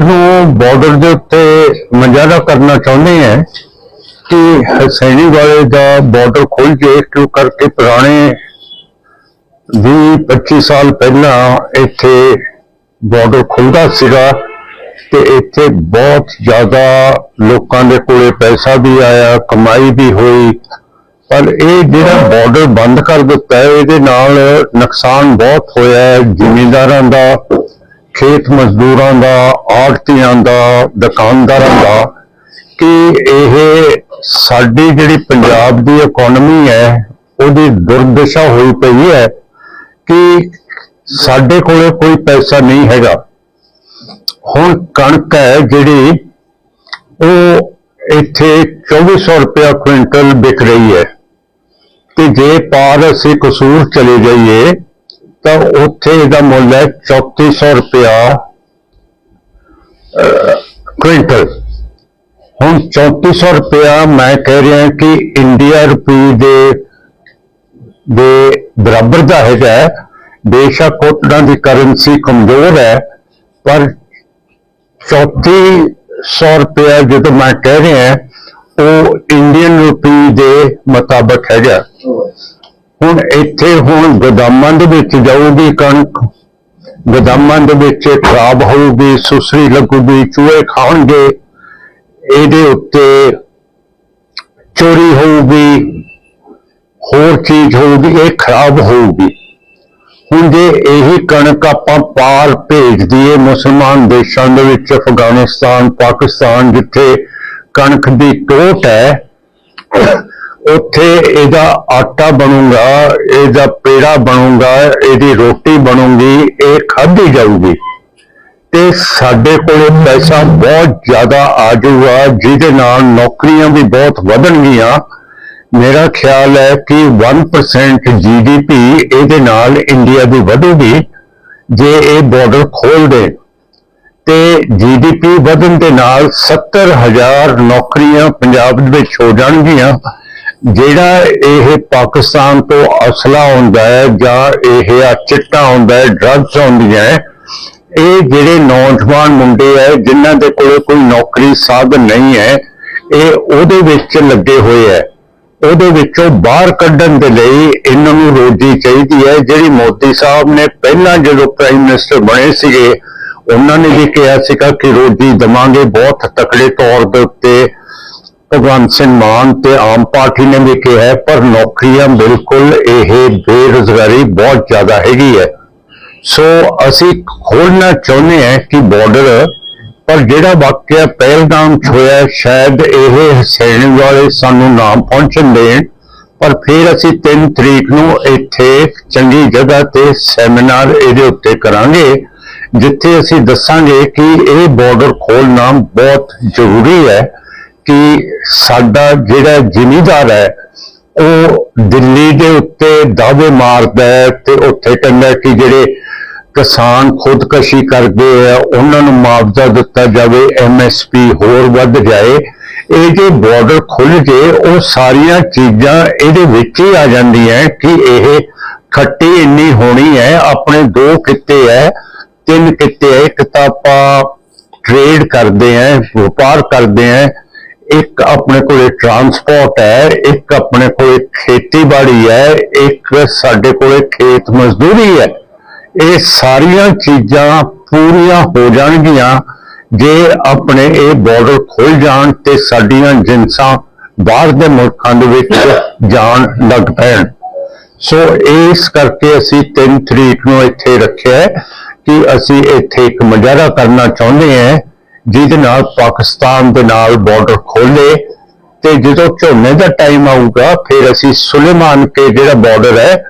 ਨੂੰ ਬਾਰਡਰ ਦੇ ਉੱਤੇ ਮਜ਼ਾਰਾ ਕਰਨਾ ਚਾਹੁੰਦੇ ਹੈ ਕਿ ਹਸੈਣੀ ਵਾਲੇ ਦਾ ਬਾਰਡਰ ਖੁੱਲ ਜੇ ਕਿਉਂ ਕਰਕੇ ਪੁਰਾਣੇ 20 25 ਸਾਲ ਪਹਿਲਾਂ ਇੱਥੇ ਬਾਰਡਰ ਖੁੱਲਦਾ ਸੀਗਾ ਤੇ ਇੱਥੇ ਬਹੁਤ ਜ਼ਿਆਦਾ ਲੋਕਾਂ ਦੇ ਕੋਲੇ ਪੈਸਾ ਵੀ ਆਇਆ, ਕਮਾਈ ਵੀ ਹੋਈ। ਪਰ ਇਹ ਜਿਹੜਾ ਬਾਰਡਰ ਬੰਦ ਕਰ ਦਿੱਤਾ ਹੈ ਇਹਦੇ ਨਾਲ ਨੁਕਸਾਨ ਬਹੁਤ ਹੋਇਆ ਹੈ ਜ਼ਿਮੀਂਦਾਰਾਂ ਦਾ। ਖੇਤ ਮਜ਼ਦੂਰਾਂ ਦਾ ਆੜਤੀਆਂ ਦਾ, ਦੁਕਾਨਦਾਰਾਂ ਦਾ ਕਿ ਇਹ ਸਾਡੀ ਜਿਹੜੀ ਪੰਜਾਬ ਦੀ ਇਕਨੋਮੀ ਹੈ, ਉਹਦੀ ਦੁਰਦਸ਼ਾ ਹੋਈ ਪਈ ਹੈ ਕਿ ਸਾਡੇ ਕੋਲੇ ਕੋਈ ਪੈਸਾ ਨਹੀਂ ਹੈਗਾ। ਹੁਣ ਕਣਕ ਹੈ ਜਿਹੜੀ, ਉਹ ਇੱਥੇ 2400 ਰੁਪਇਆ ਕੁਇੰਟਲ ਵਿਕ ਰਹੀ ਹੈ। ਤੇ ਜੇ ਪਾਰ ਅਸੀਂ ਕਸੂਰ ਚਲੇ ਜਾਈਏ ਤਾਂ ਉੱਥੇ ਇਹਦਾ ਮੁੱਲ ਹੈ 3400 ਰੁਪਇਆ ਅਹ, ਕੁਇੰਟਲ ਹੁਣ 3400 ਰੁਪਇਆ ਮੈਂ ਕਹਿ ਰਿਹਾ ਕਿ ਇੰਡੀਆ ਰੁਪਏ ਦੇ ਦੇ ਬਰਾਬਰ ਦਾ ਹੈਗਾ ਹੈ। ਬੇਸ਼ੱਕ ਉਹਨਾਂ ਦੀ ਕਰੰਸੀ ਕਮਜ਼ੋਰ ਹੈ ਪਰ 3400 ਰੁਪਇਆ ਜਦੋਂ ਮੈਂ ਕਹਿ ਰਿਹਾ ਉਹ ਇੰਡੀਅਨ ਰੁਪਏ ਦੇ ਮੁਤਾਬਕ ਹੈਗਾ ਹੁਣ ਇੱਥੇ ਹੁਣ ਗੋਦਾਮਾਂ ਦੇ ਵਿੱਚ ਜਾਊਗੀ ਕਣਕ, ਗੋਦਾਮਾਂ ਦੇ ਵਿੱਚ ਇਹ ਖਰਾਬ ਹੋਊਗੀ, ਸੁਸਰੀ ਲੱਗੂਗੀ, ਚੂਹੇ ਖਾਣਗੇ, ਇਹਦੇ ਉੱਤੇ ਚੋਰੀ ਹੋਊਗੀ, ਹੋਰ ਚੀਜ਼ ਹੋਊਗੀ, ਇਹ ਖਰਾਬ ਹੋਊਗੀ। ਹੁਣ ਜੇ ਇਹੀ ਕਣਕ ਆਪਾਂ ਪਾਰ ਭੇਜ ਦਈਏ ਮੁਸਲਮਾਨ ਦੇਸ਼ਾਂ ਦੇ ਵਿੱਚ, ਅਫਗਾਨਿਸਤਾਨ, ਪਾਕਿਸਤਾਨ, ਜਿੱਥੇ ਕਣਕ ਦੀ ਟੋਟ ਹੈ ਉੱਥੇ ਇਹਦਾ ਆਟਾ ਬਣੂਗਾ, ਇਹਦਾ ਪੇੜਾ ਬਣੂਗਾ, ਇਹਦੀ ਰੋਟੀ ਬਣੂਗੀ, ਇਹ ਖਾਧੀ ਜਾਊਗੀ। ਤੇ ਸਾਡੇ ਕੋਲੇ ਪੈਸਾ ਬਹੁਤ ਜ਼ਿਆਦਾ ਆ ਜਾਊਗਾ, ਜਿਹਦੇ ਨਾਲ ਨੌਕਰੀਆਂ ਵੀ ਬਹੁਤ ਵਧਣਗੀਆਂ। ਮੇਰਾ ਖਿਆਲ ਹੈ ਕਿ 1% ਜੀਡੀਪੀ ਇਹਦੇ ਨਾਲ ਇੰਡੀਆ ਦੀ ਵਧੂਗੀ, ਜੇ ਇਹ ਬਾਰਡਰ ਖੋਲ ਦੇ। ਤੇ ਜੀਡੀਪੀ ਵਧਣ ਦੇ ਨਾਲ 70000 ਨੌਕਰੀਆਂ ਪੰਜਾਬ ਦੇ ਵਿੱਚ ਹੋ ਜਾਣਗੀਆਂ। ਜਿਹੜਾ ਇਹ ਪਾਕਿਸਤਾਨ ਤੋਂ ਅਸਲਾ ਹੁੰਦਾ ਹੈ ਜਾਂ ਇਹ ਆ ਚਿੱਟਾ ਹੁੰਦਾ ਹੈ ਡਰੱਗਸ ਹੁੰਦੀਆਂ ਹੈ, ਇਹ ਜਿਹੜੇ ਨੌਜਵਾਨ ਮੁੰਡੇ ਹੈ, ਜਿਨ੍ਹਾਂ ਦੇ ਕੋਲੇ ਕੋਈ ਨੌਕਰੀ ਸਾਧਨ ਨਹੀਂ ਹੈ, ਇਹ ਉਹਦੇ ਵਿੱਚ ਲੱਗੇ ਹੋਏ ਹੈ। ਉਹਦੇ ਵਿੱਚੋਂ ਬਾਹਰ ਕੱਢਣ ਦੇ ਲਈ ਇਹਨਾਂ ਨੂੰ ਰੋਜੀ ਚਾਹੀਦੀ ਹੈ। ਜਿਹੜੀ ਮੋਦੀ ਸਾਹਿਬ ਨੇ ਪਹਿਲਾਂ ਜਦੋਂ ਪ੍ਰਾਈਮ ਮਿਨਿਸਟਰ ਬਣੇ ਸੀਗੇ, ਉਹਨਾਂ ਨੇ ਵੀ ਕਿਹਾ ਸੀਗਾ ਕਿ ਰੋਜੀ ਦਵਾਂਗੇ, ਬਹੁਤ ਤਕੜੇ ਤੌਰ ਦੇ ਉੱਤੇ ਭਗਵੰਤ ਸਿੰਘ ਮਾਨ ਤੇ ਆਮ ਪਾਰਟੀ ਨੇ ਵੀ ਕਿਹਾ ਹੈ, ਪਰ ਨੌਕਰੀਆਂ ਬਿਲਕੁਲ ਇਹ ਬੇਰੁਜ਼ਗਾਰੀ ਬਹੁਤ ਜ਼ਿਆਦਾ ਹੈਗੀ ਹੈ। ਸੋ ਅਸੀਂ ਖੋਲਣਾ ਚਾਹੁੰਦੇ ਹਾਂ ਕਿ ਬਾਰਡਰ ਪਰ ਜਿਹੜਾ ਵਾਕਿਆ ਪਹਿਲਗਾਮ 'ਚ ਹੋਇਆ ਸ਼ਾਇਦ ਇਹ ਹਸੈਨ ਵਾਲੇ ਸਾਨੂੰ ਨਾ ਪਹੁੰਚਣ ਦੇਣ ਪਰ ਫਿਰ ਅਸੀਂ 3 ਤਰੀਕ ਨੂੰ ਇੱਥੇ ਚੰਗੀ ਜਗ੍ਹਾ ਤੇ ਸੈਮੀਨਾਰ ਇਹਦੇ ਉੱਤੇ ਕਰਾਂਗੇ ਜਿੱਥੇ ਅਸੀਂ ਦੱਸਾਂਗੇ ਕਿ ਇਹ ਬਾਰਡਰ ਖੋਲਣਾ ਬਹੁਤ ਜ਼ਰੂਰੀ ਹੈ। ਕਿ ਸਾਡਾ ਜਿਹੜਾ ਜ਼ਿਮੀਦਾਰ ਹੈ, ਉਹ ਦਿੱਲੀ ਦੇ ਉੱਤੇ ਦਾਅਵੇ ਮਾਰਦਾ ਹੈ ਤੇ ਉੱਥੇ ਕਹਿੰਦਾ ਕਿ ਜਿਹੜੇ ਕਿਸਾਨ ਖੁਦਕਸ਼ੀ ਕਰਦੇ ਆ, ਉਹਨਾਂ ਨੂੰ ਮੁਆਵਜ਼ਾ ਦਿੱਤਾ ਜਾਵੇ ਐਮਐਸਪੀ ਹੋਰ ਵੱਧ ਜਾਏ। ਇਹ ਜੇ ਬਾਰਡਰ ਖੁੱਲ ਜੇ, ਉਹ ਸਾਰੀਆਂ ਚੀਜ਼ਾਂ ਇਹਦੇ ਵਿੱਚ ਹੀ ਆ ਜਾਂਦੀਆਂ ਕਿ ਇਹ ਖੱਟੀ ਇੰਨੀ ਹੋਣੀ ਹੈ, ਆਪਣੇ ਦੋ ਕਿੱਤੇ ਹੈ, ਤਿੰਨ ਕਿੱਤੇ ਹੈ, ਇੱਕ ਤਾਂ ਆਪਾਂ ਟ੍ਰੇਡ ਕਰਦੇ ਆ ਵਪਾਰ ਕਰਦੇ ਆ ਇੱਕ ਆਪਣੇ ਕੋਲੇ ਟਰਾਂਸਪੋਰਟ ਹੈ, ਇੱਕ ਆਪਣੇ ਕੋਲੇ ਖੇਤੀਬਾੜੀ ਹੈ, ਇੱਕ ਸਾਡੇ ਕੋਲੇ ਖੇਤ ਮਜ਼ਦੂਰੀ ਹੈ। ਇਹ ਸਾਰੀਆਂ ਚੀਜ਼ਾਂ ਪੂਰੀਆਂ ਹੋ ਜਾਣਗੀਆਂ ਜੇ ਆਪਣੇ ਇਹ ਬਾਰਡਰ ਖੁੱਲ ਜਾਣ ਤੇ ਸਾਡੀਆਂ ਜਿੰਸਾਂ ਬਾਹਰ ਦੇ ਮੁਲਕਾਂ ਦੇ ਵਿੱਚ ਜਾਣ ਲੱਗ ਪੈਣ। ਸੋ ਇਸ ਕਰਕੇ ਅਸੀਂ 3 ਤਰੀਕ ਨੂੰ ਇੱਥੇ ਰੱਖਿਆ ਕਿ ਅਸੀਂ ਇੱਥੇ ਇੱਕ ਮੁਜ਼ਾਹਰਾ ਕਰਨਾ ਚਾਹੁੰਦੇ ਹਾਂ ਜਿਹਦੇ ਨਾਲ ਪਾਕਿਸਤਾਨ ਦੇ ਨਾਲ ਬਾਰਡਰ ਖੋਲੇ ਤੇ ਜਦੋਂ ਝੋਨੇ ਦਾ ਟਾਈਮ ਆਊਗਾ, ਫਿਰ ਅਸੀਂ ਸੁਲੇਮਾਨ ਕੇ ਜਿਹੜਾ ਬਾਰਡਰ ਹੈ,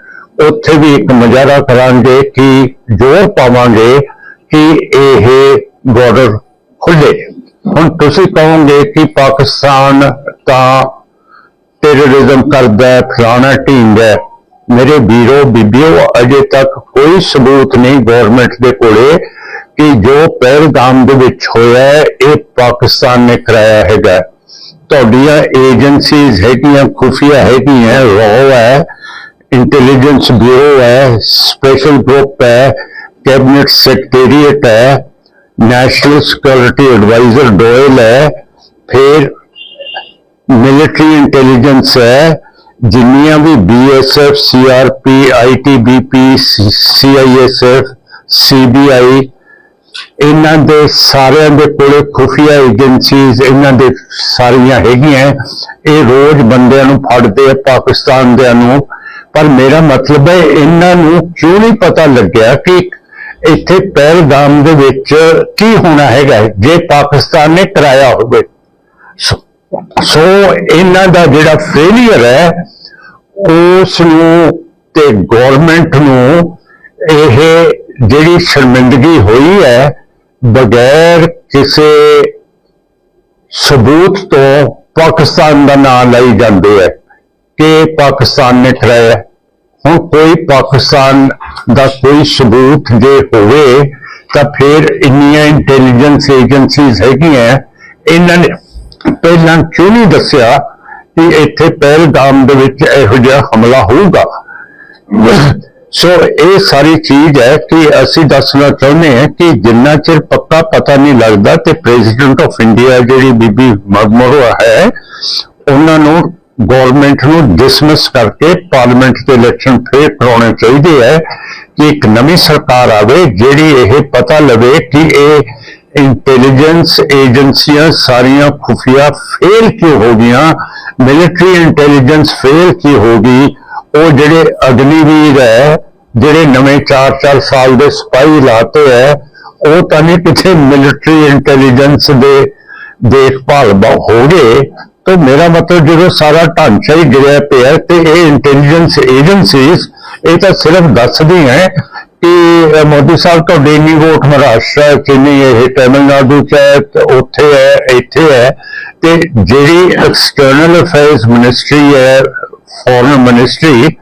ਉੱਥੇ ਵੀ ਇੱਕ ਮੁਜ਼ਾਹਰਾ ਕਰਾਂਗੇ ਕਿ ਜ਼ੋਰ ਪਾਵਾਂਗੇ ਕਿ ਇਹ ਬਾਰਡਰ ਖੁੱਲੇ ਹੁਣ ਤੁਸੀਂ ਕਹੋਗੇ ਕਿ ਪਾਕਿਸਤਾਨ ਤਾਂ ਟੈਰਰਿਜ਼ਮ ਕਰਦਾ ਹੈ, ਫਲਾਣਾ ਢੀਂਗ ਹੈ। ਮੇਰੇ ਵੀਰੋ, ਬੀਬੀਓ, ਅਜੇ ਤੱਕ ਕੋਈ ਸਬੂਤ ਨਹੀਂ ਗਵਰਨਮੈਂਟ ਦੇ ਕੋਲੇ ਕਿ ਜੋ ਪਹਿਲਗਾਮ ਦੇ ਵਿੱਚ ਹੋਇਆ ਹੈ ਇਹ ਪਾਕਿਸਤਾਨ ਨੇ ਕਰਾਇਆ ਹੈਗਾ ਤੁਹਾਡੀਆਂ ਏਜੰਸੀਜ਼ ਹੈਗੀਆਂ ਖੁਫੀਆ ਹੈਗੀਆਂ ਰੋ ਹੈ ਇੰਟੈਲੀਜੈਂਸ ਬਿਊਰੋ ਹੈ ਸਪੈਸ਼ਲ ਗਰੁੱਪ ਹੈ ਕੈਬਨਿਟ ਸੈਕਟਰੀਏਟ ਹੈ ਨੈਸ਼ਨਲ ਸਿਕਿਉਰਿਟੀ ਐਡਵਾਈਜ਼ਰ ਡੋਇਲ ਹੈ ਫਿਰ ਮਿਲਟਰੀ ਇੰਟੈਲੀਜੈਂਸ ਹੈ ਜਿੰਨੀਆਂ ਵੀ BSF CRP ITBP CISF CBI ਇਹਨਾਂ ਦੇ ਸਾਰਿਆਂ ਦੇ ਕੋਲੇ ਖੁਫੀਆ ਏਜੰਸੀਜ਼ ਇਹਨਾਂ ਦੇ ਸਾਰੀਆਂ ਹੈਗੀਆਂ ਇਹ ਰੋਜ਼ ਬੰਦਿਆਂ ਨੂੰ ਫੜਦੇ ਆ ਪਾਕਿਸਤਾਨ ਦੇ ਨੂੰ। ਪਰ ਮੇਰਾ ਮਤਲਬ ਹੈ ਇਹਨਾਂ ਨੂੰ ਕਿਉਂ ਨਹੀਂ ਪਤਾ ਲੱਗਿਆ ਕਿ ਇੱਥੇ ਪਹਿਲਗਾਮ ਦੇ ਵਿੱਚ ਕੀ ਹੋਣਾ ਹੈਗਾ ਜੇ ਪਾਕਿਸਤਾਨ ਨੇ ਕਰਾਇਆ ਹੋਵੇ। ਸੋ ਇਹਨਾਂ ਦਾ ਜਿਹੜਾ ਫੇਲਿਅਰ ਹੈ ਉਸ ਨੂੰ ਤੇ ਗਵਰਨਮੈਂਟ ਨੂੰ ਇਹ ਜਿਹੜੀ ਸ਼ਰਮਿੰਦਗੀ ਹੋਈ ਹੈ, ਬਗੈਰ ਕਿਸੇ ਸਬੂਤ ਤੋਂ ਪਾਕਿਸਤਾਨ ਦਾ ਨਾਮ ਲਈ ਜਾਂਦੇ ਹੈ। ਕਿ ਪਾਕਿਸਤਾਨ ਨੇ ਕਰਾਇਆ ਹੁਣ ਕੋਈ ਪਾਕਿਸਤਾਨ ਦਾ ਕੋਈ ਸਬੂਤ ਜੇ ਹੋਵੇ, ਤਾਂ ਫਿਰ ਇੰਨੀਆਂ ਇੰਟੈਲੀਜੈਂਸ ਏਜੰਸੀਜ਼ ਹੈਗੀਆਂ। ਇਹਨਾਂ ਨੇ ਪਹਿਲਾਂ ਕਿਉਂ ਨਹੀਂ ਦੱਸਿਆ ਕਿ ਇੱਥੇ ਪਹਿਲਗਾਮ ਦੇ ਵਿੱਚ ਇਹੋ ਜਿਹਾ ਹਮਲਾ ਹੋਊਗਾ? ਸੋ ਇਹ ਸਾਰੀ ਚੀਜ਼ ਹੈ ਕਿ ਅਸੀਂ ਦੱਸਣਾ ਚਾਹੁੰਦੇ ਹਾਂ ਕਿ ਜਿੰਨਾ ਚਿਰ ਪੱਕਾ ਪਤਾ ਨਹੀਂ ਲੱਗਦਾ ਤੇ ਪ੍ਰੈਜ਼ੀਡੈਂਟ ਆਫ ਇੰਡੀਆ ਜਿਹੜੀ ਬੀਬੀ ਮਗਮਰੋ ਹੈ, ਉਹਨਾਂ ਨੂੰ ਗਵਰਨਮੈਂਟ ਨੂੰ ਡਿਸਮਿਸ ਕਰਕੇ ਪਾਰਲੀਮੈਂਟ ਦੇ ਇਲੈਕਸ਼ਨ ਫੇਰ ਕਰਾਉਣੇ ਚਾਹੀਦੇ ਹੈ ਕਿ ਇੱਕ ਨਵੀਂ ਸਰਕਾਰ ਆਵੇ ਜਿਹੜੀ ਇਹ ਪਤਾ ਲਵੇ ਕਿ ਇਹ ਇੰਟੈਲੀਜੈਂਸ ਏਜੰਸੀਆਂ ਸਾਰੀਆਂ ਖੁਫੀਆ ਫੇਲ ਕਿਉਂ ਹੋ ਗਈਆਂ ਮਿਲਟਰੀ ਇੰਟੈਲੀਜੈਂਸ ਫੇਲ ਕਿਉਂ ਹੋ ਗਈ ਉਹ ਜਿਹੜੇ ਅਗਨੀਵੀਰ ਹੈ, ਜਿਹੜੇ ਨਵੇਂ 4-4 ਸਾਲ ਦੇ ਸਿਪਾਹੀ ਲਾਤੇ ਹੈ, ਉਹ ਤਾਂ ਨਹੀਂ ਕਿਤੇ ਮਿਲਟਰੀ ਇੰਟੈਲੀਜੈਂਸ ਦੇ ਦੇਖਭਾਲ ਹੋ ਗਏ। ਤਾਂ ਮੇਰਾ ਮਤਲਬ ਜਦੋਂ ਸਾਰਾ ਢਾਂਚਾ ਹੀ ਗਿਰਿਆ ਪਿਆ ਤੇ ਇਹ ਇੰਟੈਲੀਜੈਂਸ ਏਜੰਸੀਜ਼ ਇਹ ਤਾਂ ਸਿਰਫ ਦੱਸਦੀਆਂ ਹੈ ਕਿ ਮੋਦੀ ਸਾਹਿਬ ਤੁਹਾਡੇ ਇੰਨੀ ਵੋਟ ਮਹਾਰਾਸ਼ਟਰ ਚ ਨਹੀਂ ਇਹ ਤਾਮਿਲਨਾਡੂ ਚ ਹੈ ਉੱਥੇ ਹੈ, ਇੱਥੇ ਹੈ। ਤੇ ਜਿਹੜੀ ਐਕਸਟਰਨਲ ਅਫੇਅਰਸ ਮਿਨਿਸਟਰੀ ਹੈ ਫੋਰਨ ਮਿਨਿਸਟਰੀ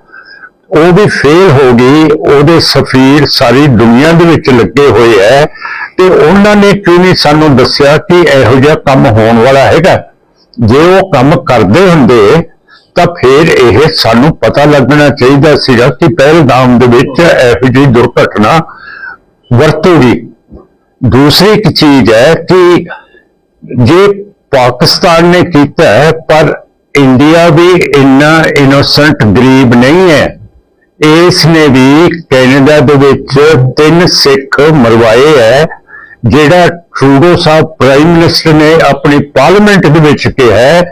ਉਹ ਵੀ ਫੇਲ ਹੋ ਗਈ, ਉਹਦੇ ਸਫੀਰ ਸਾਰੀ ਦੁਨੀਆ ਦੇ ਵਿੱਚ ਲੱਗੇ ਹੋਏ ਹੈ ਤੇ ਉਹਨਾਂ ਨੇ ਕਿਉਂ ਨਹੀਂ ਸਾਨੂੰ ਦੱਸਿਆ ਕਿ ਇਹੋ ਜਿਹਾ ਕੰਮ ਹੋਣ ਵਾਲਾ ਹੈਗਾ? ਜੇ ਉਹ ਕੰਮ ਕਰਦੇ ਹੁੰਦੇ, ਤਾਂ ਫਿਰ ਇਹ ਸਾਨੂੰ ਪਤਾ ਲੱਗਣਾ ਚਾਹੀਦਾ ਸੀਗਾ ਕਿ ਪਹਿਲਗਾਮ ਦੇ ਵਿੱਚ ਇਹੋ ਜਿਹੀ ਦੁਰਘਟਨਾ ਵਰਤੂਗੀ। ਦੂਸਰੀ ਇੱਕ ਚੀਜ਼ ਹੈ ਕਿ ਜੇ ਪਾਕਿਸਤਾਨ ਨੇ ਕੀਤਾ ਪਰ ਇੰਡੀਆ ਵੀ ਇੰਨਾ ਇਨੋਸੈਂਟ ਗਰੀਬ ਨਹੀਂ ਹੈ। ਇਸ ਨੇ ਵੀ ਕੈਨੇਡਾ ਦੇ ਵਿੱਚ ਤਿੰਨ ਸਿੱਖ ਮਰਵਾਏ ਹੈ, ਜਿਹੜਾ ਟਰੂਡੋ ਸਾਹਿਬ ਪ੍ਰਾਈਮ ਮਿਨਿਸਟਰ ਨੇ ਆਪਣੀ ਪਾਰਲੀਮੈਂਟ ਦੇ ਵਿੱਚ ਕਿਹਾ ਹੈ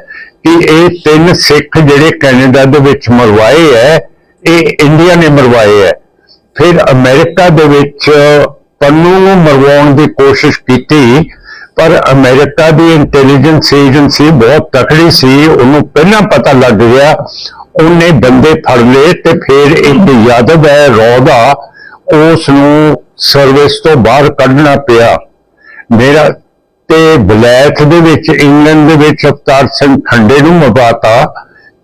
ਕਿ ਇਹ ਤਿੰਨ ਸਿੱਖ ਜਿਹੜੇ ਕੈਨੇਡਾ ਦੇ ਵਿੱਚ ਮਰਵਾਏ ਹੈ, ਇਹ ਇੰਡੀਆ ਨੇ ਮਰਵਾਏ ਹੈ। ਫਿਰ ਅਮਰੀਕਾ ਦੇ ਵਿੱਚ ਪੰਨੂ ਨੂੰ ਮਰਵਾਉਣ ਦੀ ਕੋਸ਼ਿਸ਼ ਕੀਤੀ ਪਰ ਅਮਰੀਕਾ ਦੀ ਇੰਟੈਲੀਜੈਂਸ ਏਜੰਸੀ ਬਹੁਤ ਤਕੜੀ ਸੀ, ਉਹਨੂੰ ਪਹਿਲਾਂ ਪਤਾ ਲੱਗ ਗਿਆ, ਉਹਨੇ ਬੰਦੇ ਫੜ ਲਏ ਤੇ ਫਿਰ ਇੱਕ ਯਾਦਵ ਹੈ, ਰੋਦਾ ਉਸ ਨੂੰ ਸਰਵਿਸ ਤੋਂ ਬਾਹਰ ਕੱਢਣਾ ਪਿਆ। ਮੇਰਾ ਤੇ ਬਲੈਕ ਦੇ ਵਿੱਚ, ਇੰਗਲੈਂਡ ਦੇ ਵਿੱਚ ਅਵਤਾਰ ਸਿੰਘ ਖੰਡੇ ਨੂੰ ਮਰਵਾਤਾ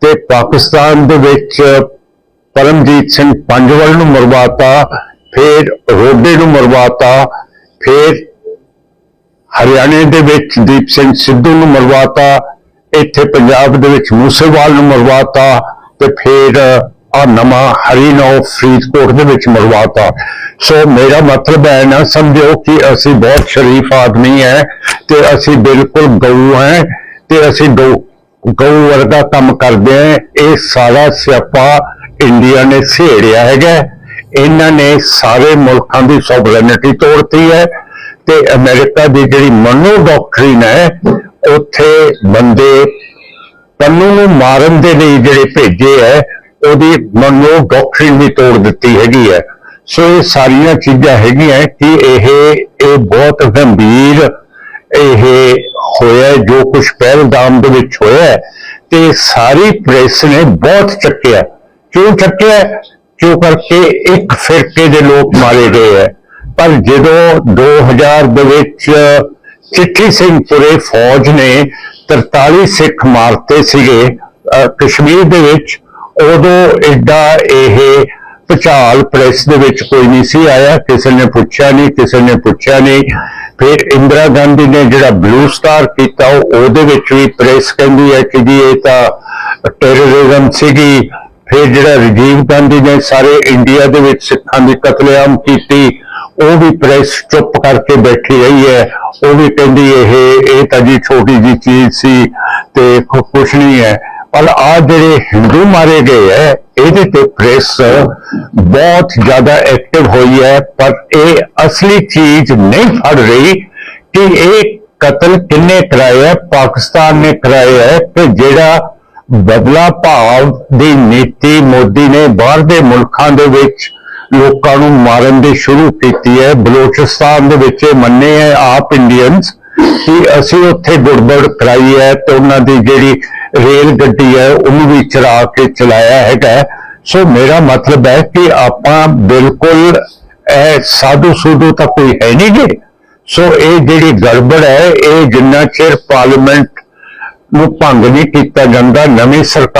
ਤੇ ਪਾਕਿਸਤਾਨ ਦੇ ਵਿੱਚ ਪਰਮਜੀਤ ਸਿੰਘ ਪੰਜਵਲ ਨੂੰ ਮਰਵਾਤਾ, ਫਿਰ ਰੋਡੇ ਨੂੰ ਮਰਵਾਤਾ, ਫਿਰ ਹਰਿਆਣੇ ਦੇ ਵਿੱਚ ਦੀਪ ਸਿੰਘ ਸਿੱਧੂ ਨੂੰ ਮਰਵਾਤਾ, ਇੱਥੇ ਪੰਜਾਬ ਦੇ ਵਿੱਚ ਮੂਸੇਵਾਲ ਨੂੰ ਮਰਵਾਤਾ ਤੇ ਫਿਰ ਆ ਨਵਾਂ ਹਰੀਨੋ ਫਰੀਦਕੋਟ ਦੇ ਵਿੱਚ ਮਰਵਾਤਾ। ਸੋ ਮੇਰਾ ਮਤਲਬ ਹੈ ਨਾ ਸਮਝੋ ਕਿ ਅਸੀਂ ਬਹੁਤ ਸ਼ਰੀਫ ਆਦਮੀ ਹੈ ਤੇ ਅਸੀਂ ਬਿਲਕੁਲ ਗਊ ਹੈ ਤੇ ਅਸੀਂ ਗਊ ਗਊ ਵਰਗਾ ਕੰਮ ਕਰਦੇ ਹਾਂ ਇਹ ਸਾਰਾ ਸਿਆਪਾ ਇੰਡੀਆ ਨੇ ਸੇੜਿਆ ਹੈਗਾ। ਇਹਨਾਂ ਨੇ ਸਾਰੇ ਮੁਲਕਾਂ ਦੀ ਸੋਵਰੇਨਿਟੀ ਤੋੜਤੀ ਹੈ ਤੇ ਅਮਰੀਕਾ ਦੀ ਜਿਹੜੀ ਮਨੋ ਡਾਕਟਰੀਨ ਹੈ ਉੱਥੇ ਬੰਦੇ ਪੰਨੂ ਨੂੰ ਮਾਰਨ ਦੇ ਲਈ ਜਿਹੜੇ ਭੇਜੇ ਹੈ ਉਹਦੀ ਮਨੋ ਡਾਕਟਰੀਨ ਵੀ ਤੋੜ ਦਿੱਤੀ ਹੈਗੀ ਹੈ। ਸੋ ਇਹ ਸਾਰੀਆਂ ਚੀਜ਼ਾਂ ਹੈਗੀਆਂ ਕਿ ਇਹ ਇਹ ਬਹੁਤ ਗੰਭੀਰ ਇਹ ਹੋਇਆ ਹੈ, ਜੋ ਕੁਝ ਪਹਿਲਗਾਮ ਦੇ ਵਿੱਚ ਹੋਇਆ ਤੇ ਸਾਰੀ ਪ੍ਰੈਸ ਨੇ ਬਹੁਤ ਚੱਕਿਆ। ਕਿਉਂ ਚੱਕਿਆ? ਕਿਉਂ ਕਰਕੇ ਇੱਕ ਫਿਰਕੇ ਦੇ ਲੋਕ ਮਾਰੇ ਗਏ ਹੈ। ਪਰ ਜਦੋਂ 2000 ਦੇ ਵਿੱਚ ਚਿੱਠੀ ਸਿੰਘਪੁਰੇ ਫੌਜ ਨੇ 43 ਸਿੱਖ ਮਾਰਤੇ ਸੀਗੇ ਕਸ਼ਮੀਰ ਦੇ ਵਿੱਚ, ਉਦੋਂ ਐਡਾ ਇਹ ਭਚਾਲ ਪ੍ਰੈਸ ਦੇ ਵਿੱਚ ਕੋਈ ਨਹੀਂ ਸੀ ਆਇਆ, ਕਿਸੇ ਨੇ ਪੁੱਛਿਆ ਨਹੀਂ, ਕਿਸੇ ਨੇ ਪੁੱਛਿਆ ਨਹੀਂ। ਫਿਰ ਇੰਦਰਾ ਗਾਂਧੀ ਨੇ ਜਿਹੜਾ ਬਲੂ ਸਟਾਰ ਕੀਤਾ ਉਹਦੇ ਵਿੱਚ ਵੀ ਪ੍ਰੈਸ ਕਹਿੰਦੀ ਹੈ ਕਿ ਜੀ ਇਹ ਤਾਂ ਟੈਰਰਿਜ਼ਮ ਸੀਗੀ। ਫਿਰ ਜਿਹੜਾ ਰਾਜੀਵ ਗਾਂਧੀ ਨੇ ਸਾਰੇ ਇੰਡੀਆ ਦੇ ਵਿੱਚ ਸਿੱਖਾਂ ਦੀ ਕਤਲੇਆਮ ਕੀਤੀ ਉਹ ਵੀ ਪ੍ਰੈਸ ਚੁੱਪ ਕਰਕੇ ਬੈਠੀ ਰਹੀ ਹੈ। ਉਹ ਵੀ ਕਹਿੰਦੀ ਇਹ ਇਹ ਤਾਂ ਜੀ ਛੋਟੀ ਜੀ ਚੀਜ਼ ਸੀ ਤੇ ਕੁਛ ਨਹੀਂ ਹੈ। ਪਰ ਆ ਜਿਹੜੇ ਹਿੰਦੂ ਮਾਰੇ ਗਏ ਹੈ, ਇਹਦੇ ਤੇ ਪ੍ਰੈਸ ਬਹੁਤ ਜ਼ਿਆਦਾ ਐਕਟਿਵ ਹੋਈ ਹੈ। ਪਰ ਇਹ ਅਸਲੀ ਚੀਜ਼ ਨਹੀਂ ਫੜ ਰਹੀ ਕਿ ਇਹ ਕਤਲ ਕਿੰਨੇ ਕਰਾਏ ਹੈ, ਪਾਕਿਸਤਾਨ ਨੇ ਕਰਾਏ ਹੈ ਤੇ ਜਿਹੜਾ ਬਦਲਾ ਭਾਵ ਦੀ ਨੀਤੀ ਮੋਦੀ ਨੇ ਬਾਹਰ ਦੇ ਮੁਲਕਾਂ ਦੇ ਵਿੱਚ ਲੋਕਾਂ ਨੂੰ ਮਾਰਨ ਦੀ ਸ਼ੁਰੂ ਕੀਤੀ ਹੈ। ਬਲੋਚਿਸਤਾਨ ਦੇ ਵਿੱਚ ਮੰਨੇ ਹੈ ਆਪ ਇੰਡੀਅਨਸ ਕਿ ਅਸੀਂ ਉੱਥੇ ਗੁੜਬੜ ਕਰਾਈ ਹੈ ਤੇ ਉਹਨਾਂ ਦੀ ਜਿਹੜੀ ਰੇਲ ਗੱਡੀ ਹੈ, ਉਹਨੂੰ ਵੀ ਚਲਾ ਕੇ ਚਲਾਇਆ ਹੈਗਾ ਸੋ ਮੇਰਾ ਮਤਲਬ ਹੈ ਕਿ ਆਪਾਂ ਬਿਲਕੁਲ ਇਹ ਸਾਧੂ ਸੂਧੂ ਤਾਂ ਕੋਈ ਹੈ ਨਹੀਂ ਗੇ। ਸੋ ਇਹ ਜਿਹੜੀ ਗੜਬੜ ਹੈ, ਇਹ ਜਿੰਨਾ ਚਿਰ ਪਾਰਲੀਮੈਂਟ ਨੂੰ ਭੰਗ ਨਹੀਂ ਕੀਤਾ ਜਾਂਦਾ, ਨਵੀਂ ਸਰਕਾਰ